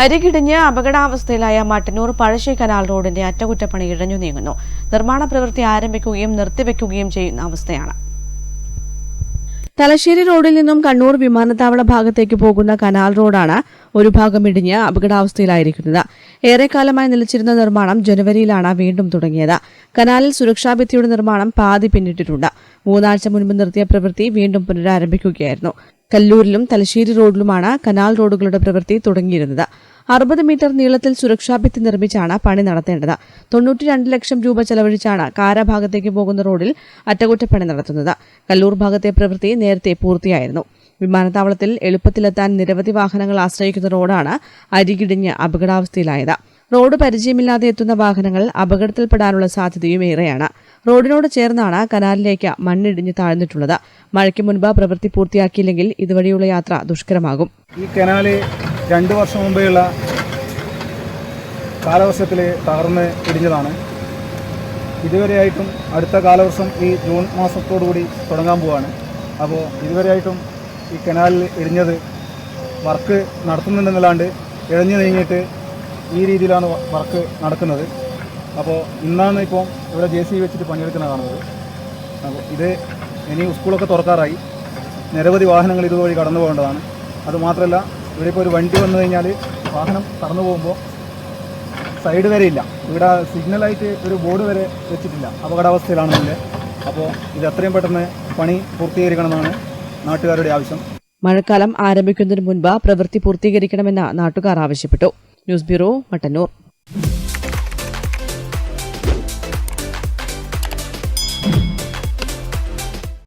അരികിടിഞ്ഞ് അപകടാവസ്ഥയിലായ മട്ടന്നൂർ പഴശ്ശി കനാൽ റോഡിന്റെ അറ്റകുറ്റപ്പണി ഇഴഞ്ഞു നീങ്ങുന്നു. നിർമ്മാണ പ്രവൃത്തി ആരംഭിക്കുകയും നിർത്തിവെക്കുകയും ചെയ്യുന്ന അവസ്ഥയാണ്. തലശ്ശേരി റോഡിൽ നിന്നും കണ്ണൂർ വിമാനത്താവള ഭാഗത്തേക്ക് പോകുന്ന കനാൽ റോഡാണ് ഒരു ഭാഗം ഇടിഞ്ഞ് അപകടാവസ്ഥയിലായിരിക്കുന്നത്. ഏറെക്കാലമായി നിലച്ചിരുന്ന നിർമ്മാണം ജനുവരിയിലാണ് വീണ്ടും തുടങ്ങിയത്. കനാലിൽ സുരക്ഷാ ഭിത്തിയുടെ നിർമ്മാണം പാതി പിന്നിട്ടിട്ടുണ്ട്. മൂന്നാഴ്ച മുൻപ് നിർത്തിയ പ്രവൃത്തി വീണ്ടും പുനരാരംഭിക്കുകയായിരുന്നു. കല്ലൂരിലും തലശ്ശേരി റോഡിലുമാണ് കനാൽ റോഡുകളുടെ പ്രവൃത്തി തുടങ്ങിയിരുന്നത്. അറുപത് മീറ്റർ നീളത്തിൽ സുരക്ഷാ ഭിത്തി നിർമ്മിച്ചാണ് പണി നടത്തേണ്ടത്. തൊണ്ണൂറ്റിരണ്ട് ലക്ഷം രൂപ ചെലവഴിച്ചാണ് കാരഭാഗത്തേക്ക് പോകുന്ന റോഡിൽ അറ്റകുറ്റപ്പണി നടത്തുന്നത്. കല്ലൂർ ഭാഗത്തെ പ്രവൃത്തി നേരത്തെ പൂർത്തിയായിരുന്നു. വിമാനത്താവളത്തിൽ എളുപ്പത്തിലെത്താൻ നിരവധി വാഹനങ്ങൾ ആശ്രയിക്കുന്ന റോഡാണ് അരികിടിഞ്ഞ് അപകടാവസ്ഥയിലായത്. റോഡ് പരിചയമില്ലാതെ എത്തുന്ന വാഹനങ്ങൾ അപകടത്തിൽപ്പെടാനുള്ള സാധ്യതയും ഏറെയാണ്. റോഡിനോട് ചേർന്നാണ് കനാലിലേക്ക് മണ്ണിടിഞ്ഞ് താഴ്ന്നിട്ടുള്ളത്. മഴയ്ക്ക് മുൻപ് പ്രവൃത്തി പൂർത്തിയാക്കിയില്ലെങ്കിൽ ഇതുവഴിയുള്ള യാത്ര ദുഷ്കരമാകും. ഈ കനാല് രണ്ട് വർഷം മുമ്പേയുള്ള കാലവർഷത്തിൽ തകർന്ന് ഇടിഞ്ഞതാണ്. ഇതുവരെയായിട്ടും അടുത്ത കാലവർഷം ഈ ജൂൺ മാസത്തോടു കൂടി തുടങ്ങാൻ പോവാണ്. അപ്പോൾ ഇതുവരെയായിട്ടും ഈ കനാലിൽ ഇടിഞ്ഞത് വർക്ക് നടത്തുന്നുണ്ടെന്നല്ലാണ്ട് ഇഴഞ്ഞു നീങ്ങിയിട്ട് ഈ രീതിയിലാണ് വർക്ക് നടക്കുന്നത്. അപ്പോൾ ഇന്നാണ് ഇപ്പോൾ ഇവിടെ ജെ സി വെച്ചിട്ട് പണിയെടുക്കുന്ന കാണുന്നത്. അപ്പോൾ ഇത് ഇനി സ്കൂളൊക്കെ തുറക്കാറായി. നിരവധി വാഹനങ്ങൾ ഇതുവഴി കടന്നു പോകേണ്ടതാണ്. അതുമാത്രമല്ല ഇവിടെ ഇപ്പോൾ ഒരു വണ്ടി വന്നു കഴിഞ്ഞാൽ വാഹനം കടന്നു പോകുമ്പോൾ സൈഡ് വരെ ഇല്ല. ഇവിടെ സിഗ്നലായിട്ട് ഒരു ബോർഡ് വരെ വെച്ചിട്ടില്ല. അപകടാവസ്ഥയിലാണെന്നില്ല അപ്പോൾ ഇത് എത്രയും പെട്ടെന്ന് പണി പൂർത്തീകരിക്കണമെന്നാണ് നാട്ടുകാരുടെ ആവശ്യം. മഴക്കാലം ആരംഭിക്കുന്നതിന് മുൻപ് പ്രവൃത്തി പൂർത്തീകരിക്കണമെന്ന് നാട്ടുകാർ ആവശ്യപ്പെട്ടു. News bureau Mattannur.